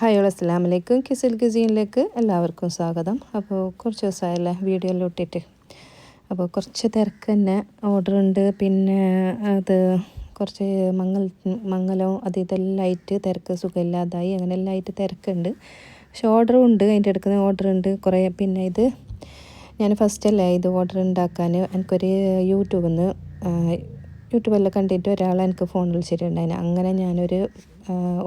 Hi അസ്സാം വലൈക്കും കിസിൽ ഗസീനിലേക്ക് എല്ലാവർക്കും സ്വാഗതം. അപ്പോൾ കുറച്ച് ദിവസമായല്ലേ വീഡിയോയിൽ ഇട്ടിട്ട് അപ്പോൾ കുറച്ച് തിരക്ക് തന്നെ ഓർഡർ ഉണ്ട്. പിന്നെ അത് കുറച്ച് മങ്ങൽ മംഗലവും അത് ഇതെല്ലാം ആയിട്ട് തിരക്ക് സുഖമില്ലാതായി. അങ്ങനെ എല്ലാം ആയിട്ട് തിരക്കുണ്ട്. പക്ഷെ ഓർഡറും ഉണ്ട്. അതിന്റെ എടുക്കുന്ന ഓർഡർ ഉണ്ട്. കുറേ പിന്നെ ഇത് ഞാൻ ഫസ്റ്റ് ഫസ്റ്റല്ലേ ഇത് ഓർഡർ ഉണ്ടാക്കാൻ. എനിക്കൊരു യൂട്യൂബിൽ നിന്ന് യൂട്യൂബെല്ലാം കണ്ടിട്ട് ഒരാൾ എനിക്ക് ഫോൺ വിളിച്ചിട്ടുണ്ടായിരുന്നു. അങ്ങനെ ഞാനൊരു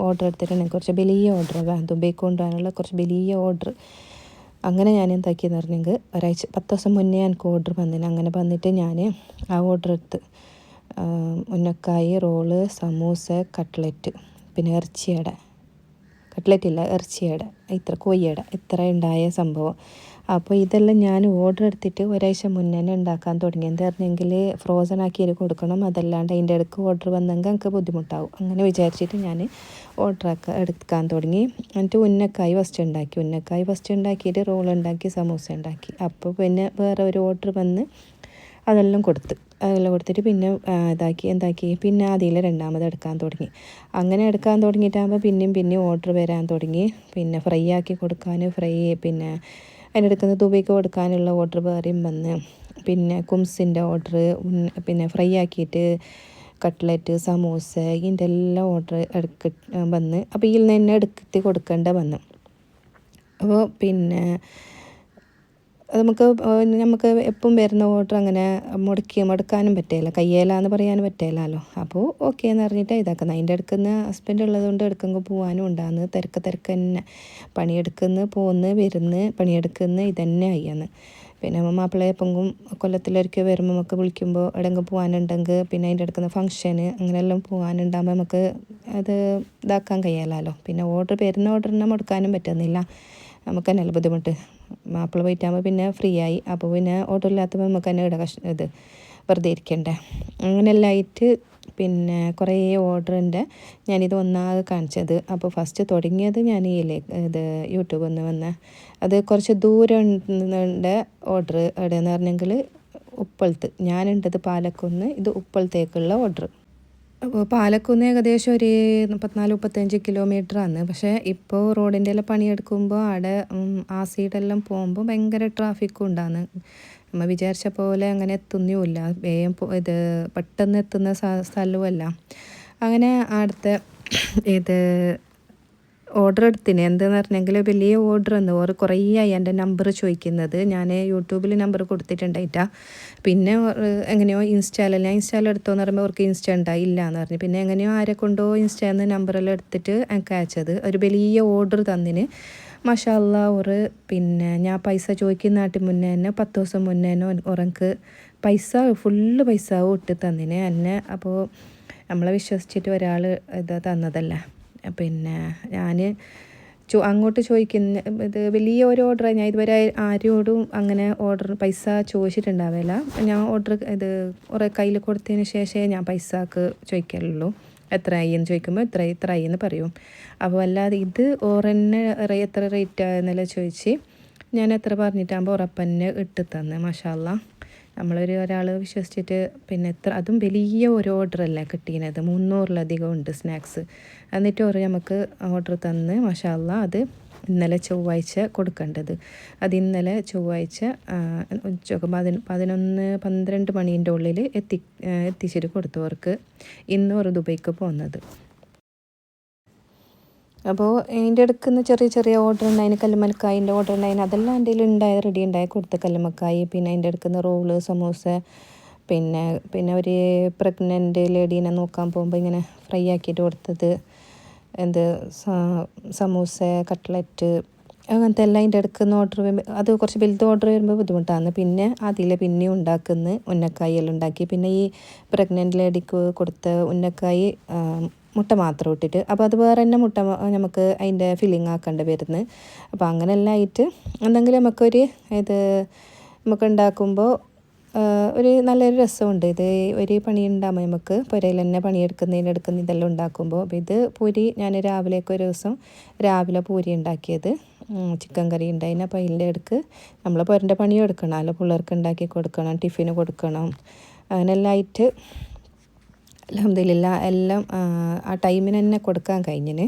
ഓർഡർ എടുത്തിട്ടുണ്ട് കുറച്ച് വലിയ ഓർഡർ ദുബൈക്ക് കൊണ്ടുപോകാനുള്ള കുറച്ച് വലിയ ഓർഡർ അങ്ങനെ ഞാൻ എന്താക്കിയെന്ന് പറഞ്ഞെങ്കിൽ ഒരാഴ്ച പത്ത് ദിവസം മുന്നേ എനിക്ക് ഓർഡർ വന്നിന്. അങ്ങനെ വന്നിട്ട് ഞാൻ ആ ഓർഡർ എടുത്ത് ഉന്നക്കായി റോൾ സമൂസ കട്ട്ലറ്റ് പിന്നെ ഇറച്ചിയട. കട്ട്ലറ്റ് ഇല്ല ഇറച്ചിയട ഇത്ര കൊയ്യട ഇത്ര ഉണ്ടായ സംഭവം. അപ്പോൾ ഇതെല്ലാം ഞാൻ ഓർഡർ എടുത്തിട്ട് ഒരാഴ്ച മുന്നേ തന്നെ ഉണ്ടാക്കാൻ തുടങ്ങി. എന്തായിരുന്നെങ്കിൽ ഫ്രോസൺ ആക്കി കൊടുക്കണം. അതല്ലാണ്ട് അതിന്റെ ഇടയ്ക്ക് ഓർഡർ വന്നെങ്കിൽ എനിക്ക് ബുദ്ധിമുട്ടാവും. അങ്ങനെ വിചാരിച്ചിട്ട് ഞാൻ ഓർഡർ ആക്കാൻ എടുക്കാൻ തുടങ്ങി. എന്നിട്ട് ഉന്നക്കായി ഫസ്റ്റ് ഉണ്ടാക്കി ഉന്നക്കായി ഫസ്റ്റ് ഉണ്ടാക്കിയിട്ട് റോൾ ഉണ്ടാക്കി സമൂസ ഉണ്ടാക്കി അപ്പോൾ പിന്നെ വേറെ ഒരു ഓർഡർ വന്ന് അതെല്ലാം കൊടുത്ത്. അതെല്ലാം കൊടുത്തിട്ട് പിന്നെ ഇതാക്കി എന്താക്കി. പിന്നെ അതിൽ രണ്ടാമത് എടുക്കാൻ തുടങ്ങി. അങ്ങനെ എടുക്കാൻ തുടങ്ങിയിട്ടാകുമ്പോൾ പിന്നെയും പിന്നെയും ഓർഡർ വരാൻ തുടങ്ങി. പിന്നെ ഫ്രൈ ആക്കി കൊടുക്കാൻ ഫ്രൈ പിന്നെ അതിനെടുക്കുന്ന തുബയ്ക്ക് കൊടുക്കാനുള്ള ഓർഡർ വേറെയും വന്ന്. പിന്നെ കുംസിന്റെ ഓർഡർ പിന്നെ ഫ്രൈ ആക്കിയിട്ട് കട്ട്ലറ്റ് സമൂസ ഇതിന്റെ എല്ലാം ഓർഡർ എടുക്ക വന്ന്. അപ്പോൾ ഇതിൽ നിന്ന് തന്നെ എടുക്കത്തി കൊടുക്കേണ്ട വന്ന്. അപ്പോൾ പിന്നെ നമുക്ക് നമുക്ക് എപ്പം വരുന്ന ഓർഡർ അങ്ങനെ മുടക്കി മുടക്കാനും പറ്റില്ല. കയ്യേലാന്ന് പറയാനും പറ്റില്ലല്ലോ. അപ്പോൾ ഓക്കെ എന്ന് പറഞ്ഞിട്ട് ഇതാക്കുന്നത്. അതിന്റെ അടുക്കുന്ന ഹസ്ബൻഡ് ഉള്ളതുകൊണ്ട് എടുക്കുമ്പോൾ പോകാനും ഉണ്ടാകുന്നത് തിരക്ക് തിരക്ക് തന്നെ. പണിയെടുക്കുന്ന പോകുന്ന വരുന്നു പണിയെടുക്കുന്ന ഇതന്നെ അയ്യാന്ന് പിന്നെ മാപ്പിളയെ പൊങ്കും കൊല്ലത്തിലൊരിക്കൽ വരുമ്പോൾ നമുക്ക് വിളിക്കുമ്പോൾ എവിടെയെങ്കിലും പോകാനുണ്ടെങ്കിൽ പിന്നെ അതിന്റെ അടുക്കുന്ന ഫംഗ്ഷന് അങ്ങനെയെല്ലാം പോകാനുണ്ടാകുമ്പോൾ നമുക്ക് അത് ഇതാക്കാൻ കഴിയാലോ പിന്നെ ഓർഡർ വരുന്ന ഓർഡറിനെ മുടക്കാനും പറ്റുന്നില്ല. നമുക്ക് തന്നെയല്ല ബുദ്ധിമുട്ട്. മാപ്പിള പോയിട്ടാകുമ്പോൾ പിന്നെ ഫ്രീ ആയി അപ്പോൾ പിന്നെ ഓട്ടോ ഇല്ലാത്തപ്പോൾ നമുക്ക് തന്നെ ഇവിടെ കഷ്ട ഇത് വെറുതെ ഇരിക്കണ്ടേ. അങ്ങനെയെല്ലാം ആയിട്ട് പിന്നെ കുറേ ഓർഡറിന്റെ ഞാനിത് ഒന്നാകെ കാണിച്ചത്. അപ്പോൾ ഫസ്റ്റ് തുടങ്ങിയത് ഞാൻ ഈ ഇത് യൂട്യൂബിൽ നിന്ന് വന്ന. അത് കുറച്ച് ദൂരം ഉണ്ട് ഓർഡർ എവിടെയെന്ന് പറഞ്ഞെങ്കിൽ ഉപ്പളത്ത്. ഞാനുണ്ടത് പാലക്കുന്ന്. ഇത് ഉപ്പളത്തേക്കുള്ള ഓർഡർ പാലക്കുന്ന് ഏകദേശം ഒരു മുപ്പത്തിനാല് മുപ്പത്തഞ്ച് കിലോമീറ്ററാണ് പക്ഷേ ഇപ്പോൾ റോഡിന്റെ എല്ലാം പണിയെടുക്കുമ്പോൾ അവിടെ ആ സൈഡെല്ലാം പോകുമ്പോൾ ഭയങ്കര ട്രാഫിക്കും ഉണ്ടാകുന്നു നമ്മൾ വിചാരിച്ച പോലെ അങ്ങനെ എത്തുന്നുമില്ല വേഗം ഇത് പെട്ടെന്ന് എത്തുന്ന സ്ഥലവുമല്ല അങ്ങനെ അടുത്ത ഇത് ഓർഡർ എടുത്തിന്. എന്തെന്ന് പറഞ്ഞെങ്കിൽ വലിയ ഓർഡർ എന്ന് ഓർ കുറേ ആയി എന്റെ നമ്പർ ചോദിക്കുന്നത്. ഞാൻ യൂട്യൂബിൽ നമ്പർ കൊടുത്തിട്ടുണ്ടായിട്ടാ. പിന്നെ എങ്ങനെയോ ഇൻസ്റ്റാലെല്ലാം ഞാൻ ഇൻസ്റ്റാൽ എടുത്തോന്ന് പറയുമ്പോൾ അവർക്ക് ഇൻസ്റ്റ ഉണ്ടായില്ല എന്ന് പറഞ്ഞു. പിന്നെ എങ്ങനെയോ ആരെ കൊണ്ടോ ഇൻസ്റ്റയിൽ നമ്പറെല്ലാം എടുത്തിട്ട് എനിക്ക് അയച്ചത്. ഒരു വലിയ ഓർഡർ തന്നിന്. മഷാല്ല ഒരു പിന്നെ ഞാൻ പൈസ ചോദിക്കുന്ന നാട്ടിൽ മുന്നേ തന്നെ പത്ത് ദിവസം മുന്നേ തന്നെ ഉറക്ക് പൈസ ഫുള്ള് പൈസ ഇട്ട് തന്നിന്. എന്നെ അപ്പോൾ നമ്മളെ വിശ്വസിച്ചിട്ട് ഒരാൾ ഇത് തന്നതല്ലേ. പിന്നെ ഞാൻ ചോ അങ്ങോട്ട് ചോദിക്കുന്ന ഇത് വലിയ ഒരു ഓർഡർ ഞാൻ ഇതുവരെ ആരോടും അങ്ങനെ ഓർഡർ പൈസ ചോദിച്ചിട്ടുണ്ടാവില്ല. ഞാൻ ഓർഡർ ഇത് കുറേ കയ്യിൽ കൊടുത്തതിന് ശേഷമേ ഞാൻ പൈസക്ക് എത്ര ആയി എന്ന് ചോദിക്കുമ്പോൾ ഇത്ര ആയി എന്ന് പറയും. അപ്പോൾ അല്ലാതെ ഇത് ഓറന്നെ എത്ര റേറ്റ് ആയെന്നല്ല ചോദിച്ച് ഞാൻ എത്ര പറഞ്ഞിട്ടാകുമ്പോൾ ഉറപ്പന്നെ ഇട്ട് തന്നെ മഷാല്ല നമ്മളൊരു ഒരാൾ വിശ്വസിച്ചിട്ട് പിന്നെ എത്ര അതും വലിയ ഒരു ഓർഡറല്ലേ കിട്ടിയത് മുന്നൂറിലധികം ഉണ്ട് സ്നാക്സ്. എന്നിട്ട് ഒരു നമുക്ക് ഓർഡർ തന്ന് മഷാല്ല അത് ഇന്നലെ ചൊവ്വാഴ്ച കൊടുക്കേണ്ടത്. അത് ഇന്നലെ ചൊവ്വാഴ്ച ഉച്ചയ്ക്ക് പതിന പതിനൊന്ന് പന്ത്രണ്ട് മണീന്റെ ഉള്ളിൽ എത്തി എത്തിച്ചിട്ട് കൊടുത്തവർക്ക് ഇന്ന് ഒരു ദുബൈക്ക് പോകുന്നത്. അപ്പോൾ അതിന്റെ അടുക്കുന്ന ചെറിയ ചെറിയ ഓർഡർ ഉണ്ടായിന് കല്ലുമലക്കായിന്റെ ഓർഡർ ഉണ്ടായിന്. അതെല്ലാം എന്റെ ഉണ്ടായ റെഡി ഉണ്ടായി കൊടുത്ത കല്ലുമക്കായി പിന്നെ അതിന്റെ അടുക്കുന്ന റോൾ സമൂസ പിന്നെ പിന്നെ ഒരു പ്രഗ്നന്റ് ലേഡീനെ നോക്കാൻ പോകുമ്പോൾ ഇങ്ങനെ ഫ്രൈ ആക്കിയിട്ട് കൊടുത്തത്. എന്ത് സമൂസ കട്ട്ലറ്റ് അങ്ങനത്തെ എല്ലാം അതിന്റെ അടുക്കുന്ന ഓർഡർ അത് കുറച്ച് വലുത് ഓർഡർ വരുമ്പോൾ ബുദ്ധിമുട്ടാണ്. പിന്നെ അതിൽ പിന്നെയും ഉണ്ടാക്കുന്ന ഉന്നക്കായി എല്ലാം ഉണ്ടാക്കി. പിന്നെ ഈ പ്രഗ്നന്റ് ലേഡിക്ക് കൊടുത്ത ഉന്നക്കായി മുട്ട മാത്രം ഇട്ടിട്ട്. അപ്പോൾ അത് വേറെ തന്നെ മുട്ട നമുക്ക് അതിന്റെ ഫില്ലിങ് ആക്കേണ്ടി വരുന്നത് അപ്പോൾ അങ്ങനെയെല്ലാം ആയിട്ട് എന്തെങ്കിലും നമുക്കൊരു ഇത് നമുക്ക് ഉണ്ടാക്കുമ്പോൾ ഒരു നല്ലൊരു രസമുണ്ട്. ഇത് ഒരു പണി ഉണ്ടാകുമ്പോൾ നമുക്ക് പുരയിൽ തന്നെ പണിയെടുക്കുന്നതിന് എടുക്കുന്ന ഇതെല്ലാം ഉണ്ടാക്കുമ്പോൾ അപ്പോൾ ഇത് പൂരി ഞാൻ രാവിലേക്ക് ഒരു ദിവസം രാവിലെ പൂരി ഉണ്ടാക്കിയത് ചിക്കൻ കറി ഉണ്ടായിന് അപ്പോൾ അതിന്റെ ഇടയ്ക്ക് നമ്മൾ പുരന്റെ പണിയും അല്ല പിള്ളേർക്ക് ഉണ്ടാക്കി കൊടുക്കണം ടിഫിന് കൊടുക്കണം. അങ്ങനെയെല്ലാം ആയിട്ട് അലഹമില്ല എല്ലാം ആ ടൈമിന് തന്നെ കൊടുക്കാൻ കഴിഞ്ഞിന്.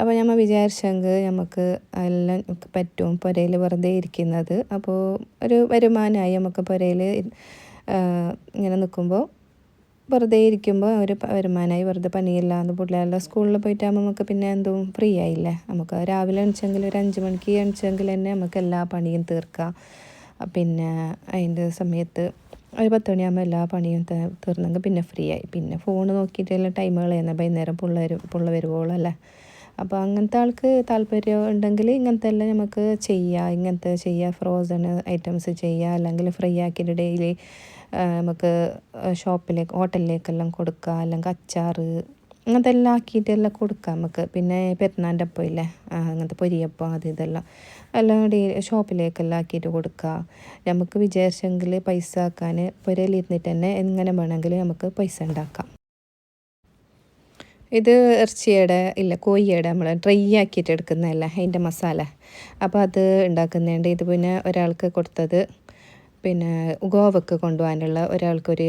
അപ്പോൾ നമ്മൾ വിചാരിച്ചെങ്കിൽ നമുക്ക് എല്ലാം പറ്റും പുരയിൽ വെറുതെ ഇരിക്കുന്നത്. അപ്പോൾ ഒരു വരുമാനമായി നമുക്ക് പുരയിൽ ഇങ്ങനെ നിൽക്കുമ്പോൾ വെറുതെ ഇരിക്കുമ്പോൾ ഒരു വരുമാനമായി വെറുതെ പണിയില്ലാന്ന് പിള്ളേരെല്ലാം സ്കൂളിൽ പോയിട്ടാകുമ്പോൾ നമുക്ക് പിന്നെ എന്തും ഫ്രീ ആയില്ലേ? നമുക്ക് രാവിലെ എണിച്ചെങ്കിൽ ഒരു അഞ്ച് മണിക്ക് എണിച്ചെങ്കിൽ തന്നെ നമുക്ക് എല്ലാ പണിയും തീർക്കാം. പിന്നെ അതിന്റെ സമയത്ത് ഒരു പത്ത് മണിയാകുമ്പോൾ എല്ലാ പണിയും തീർന്നെങ്കിൽ പിന്നെ ഫ്രീ ആയി. പിന്നെ ഫോൺ നോക്കിയിട്ടെല്ലാം ടൈം കളയുന്ന. വൈകുന്നേരം പിള്ളേർ പിള്ള വരുവോളം അല്ലേ അപ്പോൾ അങ്ങനത്തെ ആൾക്ക് താല്പര്യം ഉണ്ടെങ്കിൽ ഇങ്ങനത്തെ എല്ലാം നമുക്ക് ചെയ്യാം. ഇങ്ങനത്തെ ചെയ്യുക ഫ്രോസൺ ഐറ്റംസ് ചെയ്യുക അല്ലെങ്കിൽ ഫ്രൈ ആക്കിയിട്ട് ഡെയിലി നമുക്ക് ഷോപ്പിലേക്ക് ഹോട്ടലിലേക്കെല്ലാം കൊടുക്കുക അല്ലെങ്കിൽ അച്ചാർ എല്ലാം ആക്കിയിട്ടെല്ലാം കൊടുക്കാം നമുക്ക്. പിന്നെ പെരുന്നാന്റെ അപ്പം ഇല്ലേ? അങ്ങനത്തെ പൊരിയപ്പം അത് ഇതെല്ലാം. എല്ലാം ഡീ ഷോപ്പിലേക്കെല്ലാം ആക്കിയിട്ട് കൊടുക്കുക നമുക്ക് വിചാരിച്ചെങ്കിൽ പൈസ ആക്കാൻ പുരയിലിരുന്നിട്ട് തന്നെ എങ്ങനെ വേണമെങ്കിൽ നമുക്ക് പൈസ ഉണ്ടാക്കാം. ഇത് ഇറച്ചിയുടെ ഇല്ല കോഴിയുടെ നമ്മൾ ഡ്രൈ ആക്കിയിട്ട് എടുക്കുന്നതല്ല അതിന്റെ മസാല. അപ്പോൾ അത് ഉണ്ടാക്കുന്നുണ്ട് ഇത് പിന്നെ ഒരാൾക്ക് കൊടുത്തത് പിന്നെ ഗോവക്ക് കൊണ്ടുപോകാനുള്ള ഒരാൾക്കൊരു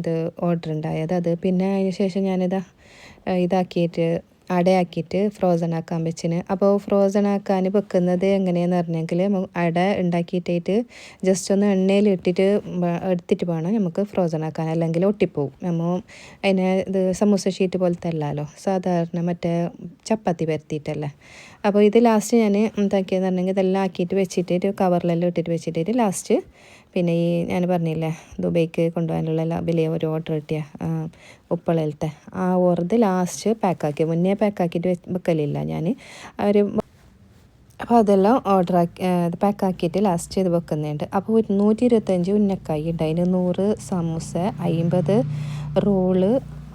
ഇത് ഓർഡർ ഉണ്ടായത്. അത് പിന്നെ അതിന് ശേഷം ഞാനിതാ ഇതാക്കിയിട്ട് അടയാക്കിയിട്ട് ഫ്രോസൺ ആക്കാൻ വെച്ചിന്. അപ്പോൾ ഫ്രോസൺ ആക്കാൻ വെക്കുന്നത് എങ്ങനെയാന്ന് പറഞ്ഞെങ്കിൽ അട ഉണ്ടാക്കിയിട്ടായിട്ട് ജസ്റ്റ് ഒന്ന് എണ്ണയിൽ ഇട്ടിട്ട് എടുത്തിട്ട് വേണം നമുക്ക് ഫ്രോസൺ ആക്കാൻ. അല്ലെങ്കിൽ ഒട്ടിപ്പോവും. നമ്മൾ അതിനെ ഇത് സമൂസ ഷീറ്റ് പോലത്തെ അല്ലല്ലോ. സാധാരണ മറ്റേ ചപ്പാത്തി പരത്തിയിട്ടല്ലേ. അപ്പോൾ ഇത് ലാസ്റ്റ് ഞാൻ എന്താക്കിയെന്ന് പറഞ്ഞെങ്കിൽ ഇതെല്ലാം ആക്കിയിട്ട് വെച്ചിട്ട് കവറിലെല്ലാം ഇട്ടിട്ട് വെച്ചിട്ട് ലാസ്റ്റ് പിന്നെ ഈ ഞാൻ പറഞ്ഞില്ലേ ദുബൈക്ക് കൊണ്ടുപോകാനുള്ള വലിയ ഒരു ഓർഡർ കിട്ടിയ ഉപ്പളയിലത്തെ. ആ ഓർഡർ ലാസ്റ്റ് പാക്കാക്കി മുന്നേ പാക്കാക്കിയിട്ട് വെക്കലില്ല ഞാൻ അവർ അപ്പോൾ അതെല്ലാം ഓർഡർ ആക്കി പാക്കാക്കിയിട്ട് ലാസ്റ്റ് ചെയ്ത് വെക്കുന്നുണ്ട്. അപ്പോൾ നൂറ്റി ഇരുപത്തഞ്ച് ഉന്നക്കായി ഉണ്ട്. അതിന് നൂറ് സമൂസ അമ്പത് റോൾ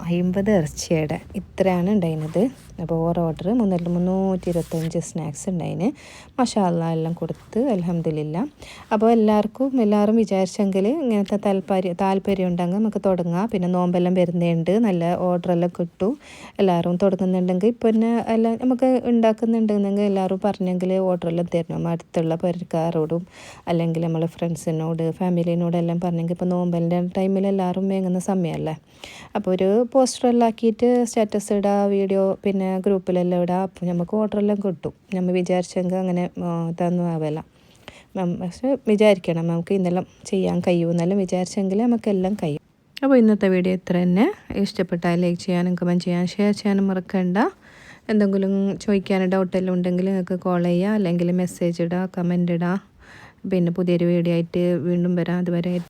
അമ്പത് ഇറച്ചിയുടെ ഇത്രയാണ് ഉണ്ടായിരുന്നത്. അപ്പോൾ ഓരോ ഓർഡർ മുന്നൂറ്റി മുന്നൂറ്റി ഇരുപത്തഞ്ച് സ്നാക്സ് ഉണ്ടായിന്. മഷാല എല്ലാം കൊടുത്ത് അലഹമില്ല അപ്പോൾ എല്ലാവർക്കും എല്ലാവരും വിചാരിച്ചെങ്കിൽ ഇങ്ങനത്തെ താല്പര്യം താല്പര്യം ഉണ്ടെങ്കിൽ നമുക്ക് തുടങ്ങാം. പിന്നെ നോമ്പെല്ലാം വരുന്നുണ്ട് നല്ല ഓർഡറെല്ലാം കിട്ടും. എല്ലാവരും തുടങ്ങുന്നുണ്ടെങ്കിൽ പിന്നെ എല്ലാം നമുക്ക് ഉണ്ടാക്കുന്നുണ്ടെങ്കിൽ എല്ലാവരും പറഞ്ഞെങ്കിൽ ഓർഡറെല്ലാം തരണം. അടുത്തുള്ള പരിക്കാരോടും അല്ലെങ്കിൽ നമ്മൾ ഫ്രണ്ട്സിനോട് ഫാമിലിനോടെല്ലാം പറഞ്ഞെങ്കിൽ ഇപ്പോൾ നോമ്പലിന്റെ ടൈമിൽ എല്ലാവരും വേങ്ങുന്ന സമയമല്ലേ? അപ്പോൾ ഒരു പോസ്റ്ററെല്ലാം ആക്കിയിട്ട് സ്റ്റാറ്റസ് ഇടുക വീഡിയോ പിന്നെ ഗ്രൂപ്പിലെല്ലാം ഇടുക അപ്പം നമുക്ക് ഓർഡറെല്ലാം കിട്ടും. നമ്മൾ വിചാരിച്ചെങ്കിൽ അങ്ങനെ തന്നു ആവല്ല പക്ഷെ വിചാരിക്കണം നമുക്ക് ഇന്നെല്ലാം ചെയ്യാൻ കഴിയുമെന്നെല്ലാം വിചാരിച്ചെങ്കിൽ നമുക്കെല്ലാം കഴിയും. അപ്പോൾ ഇന്നത്തെ വീഡിയോ ഇത്ര തന്നെ. ഇഷ്ടപ്പെട്ടാൽ ലൈക്ക് ചെയ്യാനും കമന്റ് ചെയ്യാൻ ഷെയർ ചെയ്യാനും മറക്കണ്ട. എന്തെങ്കിലും ചോദിക്കാൻ ഡൗട്ടെല്ലാം ഉണ്ടെങ്കിൽ നിങ്ങൾക്ക് കോൾ ചെയ്യുക അല്ലെങ്കിൽ മെസ്സേജ് ഇടുക കമന്റ് ഇടുക പിന്നെ പുതിയൊരു വീഡിയോ ആയിട്ട് വീണ്ടും വരാം. അതുവരെ